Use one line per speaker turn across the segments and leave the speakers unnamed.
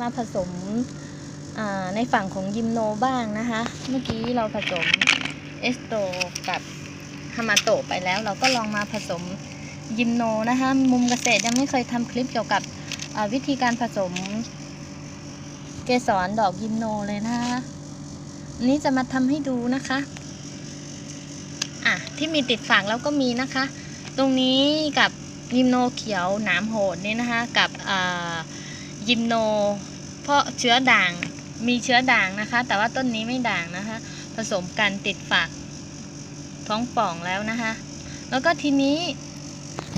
มาผสมในฝั่งของยิมโนบ้างนะคะ เมื่อกี้เราผสมเอสโตกับฮามาโตไปแล้ว เราก็ลองมาผสมยิมโนนะคะ มุมเกษตรยังไม่เคยทำคลิปเกี่ยวกับวิธีการผสมเกสรดอกยิมโนเลยนะคะนนี้จะมาทำให้ดูนะคะ อะ ที่มีติดฝากแล้วก็มีนะคะ ตรงนี้กับยิมโนเขียวหนามโหดนี่นะคะ กับอ่า ยิมโน เพราะเชื้อด่างมีเชื้อด่างนะคะ แต่ว่าต้นนี้ไม่ด่างนะคะ ผสมกันติดฝากท้องป่องแล้วนะคะ แล้วก็ทีนี้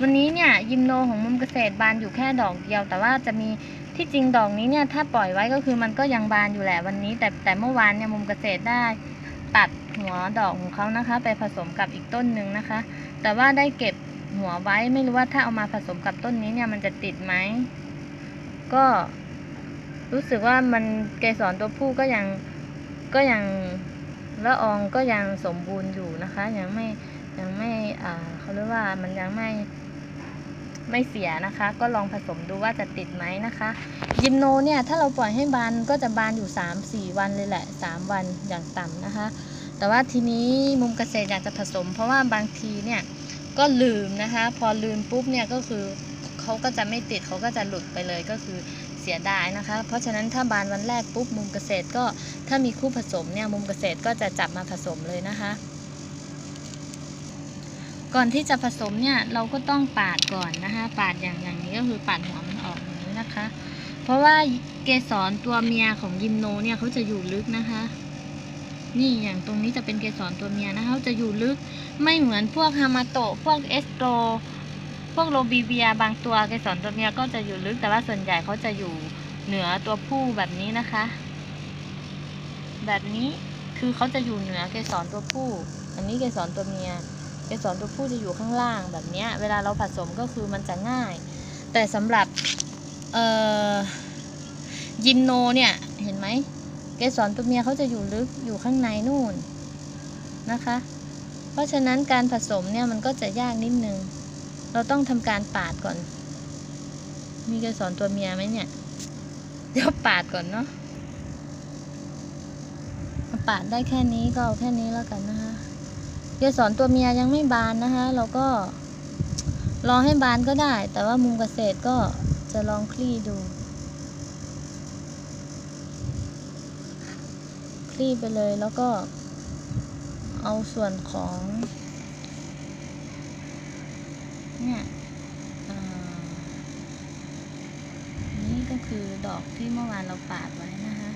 วันนี้เนี่ยยิมโนของมุมเกษตรบานอยู่แค่ดอกเดียว แต่ว่าจะมีที่จริงดอกนี้เนี่ยถ้าปล่อยไว้ก็คือมันก็ยังบานอยู่แหละวันนี้ แต่แต่เมื่อวานเนี่ยมุมเกษตรได้ตัดหัวดอกของเขานะคะ ไปผสมกับอีกต้นหนึ่งนะคะ แต่ว่าได้เก็บหัวไว้ไม่รู้ว่าถ้าเอามาผสมกับต้นนี้เนี่ยมันจะติดไหม ก็รู้สึกว่ามันเกสรตัวผู้ก็ยังก็ยังละอองก็ยังสมบูรณ์อยู่นะคะ ยังไม่ยังไม่อ่าเขาเรียกว่ามันยังไม่ไม่เสียนะคะ ก็ลองผสมดูว่าจะติดไหมนะคะยิมโนเนี่ยถ้าเราปล่อยให้บานก็จะบานอยู่ 3-4 วันเลยแหละ 3 วันอย่างต่ำนะคะ แต่ว่าทีนี้มุมเกษตรอยากจะผสม เพราะว่าบางทีเนี่ยก็ลืมนะคะ พอลืมปุ๊บเนี่ยก็คือ เขาก็จะไม่ติดเขาก็จะหลุดไปเลยก็คือเสียดายนะคะ เพราะฉะนั้นถ้าบานวันแรกปุ๊บมุมเกษตรก็ถ้ามีคู่ผสมเนี่ยมุมเกษตรก็จะจับมาผสมเลยนะคะ ก่อนที่จะผสมเนี่ยเราก็ต้องปาดก่อนนะคะ ปาดอย่างอย่างนี้ก็คือปาดหัวมันออกอย่างนี้นะคะ เพราะว่าเกสรตัวเมียของยิมโนเนี่ยเขาจะอยู่ลึกนะคะนี่อย่างตรงนี้จะเป็นเกสรตัวเมียนะคะจะอยู่ลึกไม่เหมือนพวกฮามาโตะพวกเอสโตร พวกโรบีเวียบางตัวเกสรตัวเมียก็จะอยู่ลึกแต่ว่าส่วนใหญ่เขาจะอยู่เหนือตัวผู้แบบนี้นะคะ แบบนี้คือเขาจะอยู่เหนือเกสรตัวผู้ อันนี้เกสรตัวเมีย เกสรตัวผู้จะอยู่ข้างล่างแบบเนี้ยเวลาเราผสมก็คือมันจะง่าย แต่สำหรับเอ่อยิมโนเนี่ยเห็นไหมเกสรตัวเมียเขาจะอยู่ลึกอยู่ข้างในนู่นนะคะ เพราะฉะนั้นการผสมเนี่ยมันก็จะยากนิดนึง เราต้องทำการปาดก่อน มีเกสรตัวเมียไหมเนี่ย เดี๋ยวปาดก่อนเนาะปาดได้แค่นี้ก็เอาแค่นี้แล้วกันนะคะเกสรตัวเมียยังไม่บานนะคะ เราก็รอให้บานก็ได้ แต่ว่ามุมเกษตรก็จะลองคลี่ดู คลี่ไปเลยแล้วก็เอาส่วนของ เนี่ยนี่ก็คือดอกที่เมื่อวานเราปาดไว้นะคะ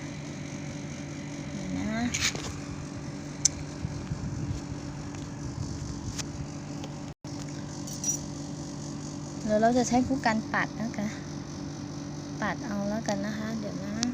เห็นะเดี๋ยวเราจะใช้ผู้กันปัดนะคะ ปัดเอาแล้วกันนะคะ เดี๋ยวนะ